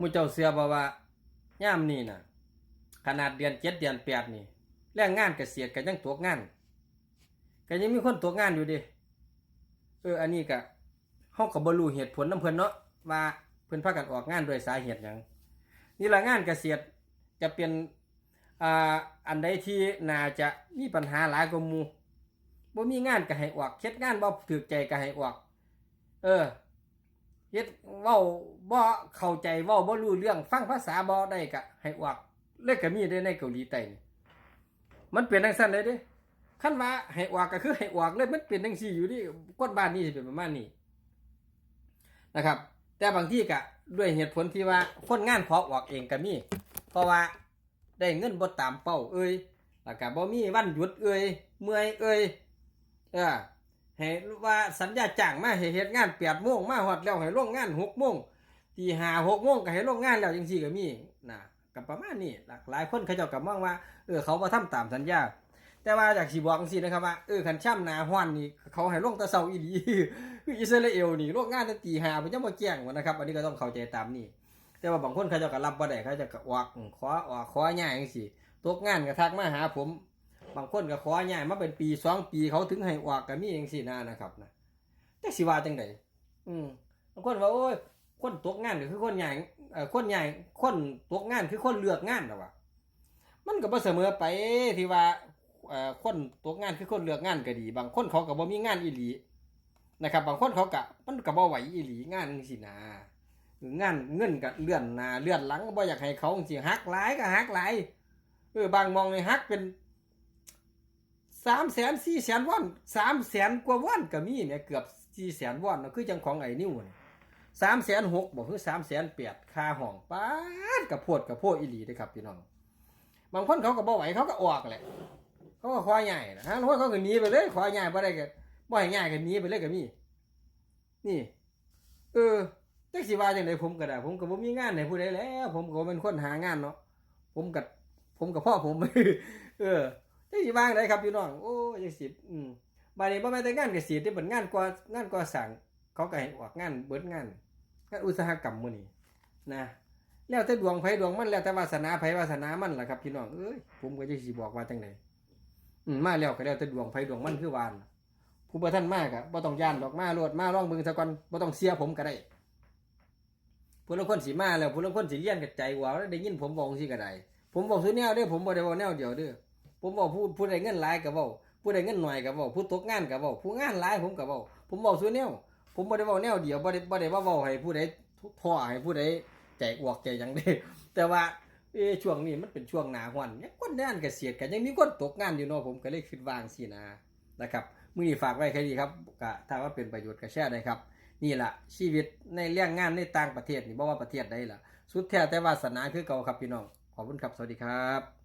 มู่เจ้าเสือบอกว่าย่ามนี่น่ะ ขนาดเดือนเจ็ดเดือนแปดนี่แรงงานเกษตรก็ยังตกงานก็ยังมีคนตกงานอยู่ดิเอออันนี้ก็เฮาก็บ่รู้เหตุผลนํเพิ่นเนาะว่าเพิ่นพากันออกงานโดยสาเหตุหยังนี่ละงานเกษตรจะเป็นอ่าอันใดที่น่าจะมีปัญหาหลายกว่ามูบ่มีงานก็ให้ออกเฮ็ดงานบ่ถูกใจก็ให้ออก เออ เฮ็ดเว้าบ่เข้าใจเว้าบ่รู้เรื่องฟังภาษาบ่ได้ก็ให้ออกเลยก็มีได้ในเกาหลีใต้มันเป็นจังซั่นเลยเด้คันว่าให้ออกก็คือให้ออกเลยมันเป็นจังซี่อยู่ดิกฎบ้านนี้สิเป็นประมาณนี้นะครับ แต่บางที่ก็ด้วยเหตุผลที่ว่าคนงานขอออกเองก็มีเพราะว่าได้เงินบ่ตามเป้าเอ้ยแล้วก็บ่มีวันหยุดเอ้ยเมื่อยเอ้ยเออ ให้ว่าสัญญาจ้างมาให้เฮ็ดงานแปดโมงมาฮอดแล้วให้ลงงานหกโมงตีห้าหกโมงก็ให้ลงงานแล้วจังซี่ก็มีนะกับประมาณนี้หลากหลายคนเขาเจ้าก็มองว่าเออเขาบ่ทำตามสัญญา แต่ว่าอยากสิบอกจังซี่นะครับว่าเออคันช่ำหนาฮ้อนนี่เขาให้ลงแต่เช้าอีหลีคืออิสราเอลนี่ลงงานแต่ตีห้าเพิ่นยังบ่แจ้งว่านะครับ อันนี้ก็ต้องเข้าใจตามนี้แต่ว่าบางคนเขาเจ้าก็รับบ่ได้เขาจะก็ออกขอออกขอย้ายจังซี่ตกงานก็ทักมาหาผม บางคนก็ขอย้ายมาเป็นปีสองปีเขาถึงให้ออกก็มีเองสินะนะครับนะแต่สิว่าจังไดอืมบางคนว่าโอ้ยคนตกงานก็คือคนใหญ่เอ่อคนใหญ่คนตกงานคือคนเลือกงานหรอวะมันก็บ่เสมอไปที่ว่าเอ่อคนตกงานคือคนเลือกงานก็ดี บางคนเขาก็บ่มีงานอีหลีนะครับ บางคนเขาก็มันก็บ่ไหวอีหลีงานจังซี่นะงานเงินก็เลื่อนหน้าเลื่อนหลังบ่อยากให้เขาจังซี่หักหลายก็หักหลายเออบางมองในี่หักเป็น สามแสนสี่แสนวอนสามแสนกว่าวอนก็มีเนี่ยเกือบสี่แสนวอนเนาะคือจังของไอ้นิ้วนี่สามแสนหกบอกคือสามแสนแปดค่าห้องป้าดกับโพดกับโพดอีหลีเด้ครับพี่น้อง บางคนเขาก็บ่ไหวเขาก็ออกแหละเขาก็คว้าใหญ่นะฮะเขาก็หนีไปเลยคว้าใหญ่บ่ได้ก็บ่ให้ใหญ่ก็หนีไปเลยก็มี นี่ เออจักสิว่าจังไดผมก็ได้ผมก็บ่มีงานให้ผู้ใดแล้ว ผมก็บ่เป็นคนหางานเนาะผมกับผมกับพ่อผม เออ จังสิว่างได้ครับพี่น้องโอ้ยังสิอืมบาดนี้บ่แม่นแต่งานเกษตรที่เป็นงานก่องานก่อสร้างเขาก็ให้ออกงานเบิดงานงานอุตสาหกรรมมื้อนี้นะแล้วแต่ดวงไผดวงมันแล้วแต่วาสนาไผวาสนามันล่ะครับพี่น้องเอ้ยผมก็จะสิบอกว่าจังไดอืมมาแล้วก็แล้วแต่ดวงไผดวงมันคือวานผู้บ่ทันมากอะบ่ต้องย่านดอกมาโลดมาลองเบิ่งซะก่อนบ่ต้องเสียผมก็ได้ผู้ลางคนสิมาแล้วผู้ลางคนสิเรียนกับใจว่าได้ยินผมบอกจังซี่ก็ได้ผมบอกซื้อแนวเด้อผมบ่ได้บอกแนวเดียวเด้อ ผมบอกผู้ผู้ใดเงินหลายก็เว้าผู้ใดเงินหน้อยก็เว้าผู้ตกงานก็เว้าผู้งานหลายผมก็เว้าผมบอกส่วนแนวผมบ่ได้เว้าแนวเดียวบ่ได้บ่ได้ว่าเว้าให้ผู้ใดท้อให้ผู้ใดใจอวกใจหยังเด้แต่ว่าเอช่วงนี้มันเป็นช่วงหนาร้อนเนี่ยคนงานเกษตรก็ยังมีคนตกงานอยู่เนาะผมก็เลยคิดวางสินะนะครับมือนี้ฝากไว้แค่นี้ครับก็ถ้าว่าเป็นประโยชน์ก็แชร์ได้ครับ นี่แหละชีวิตในเรื่องงานในต่างประเทศนี่บ่ว่าประเทศใดล่ะ สุดแท้แต่วาสนาคือเก่าครับพี่น้องขอบคุณครับสวัสดีครับ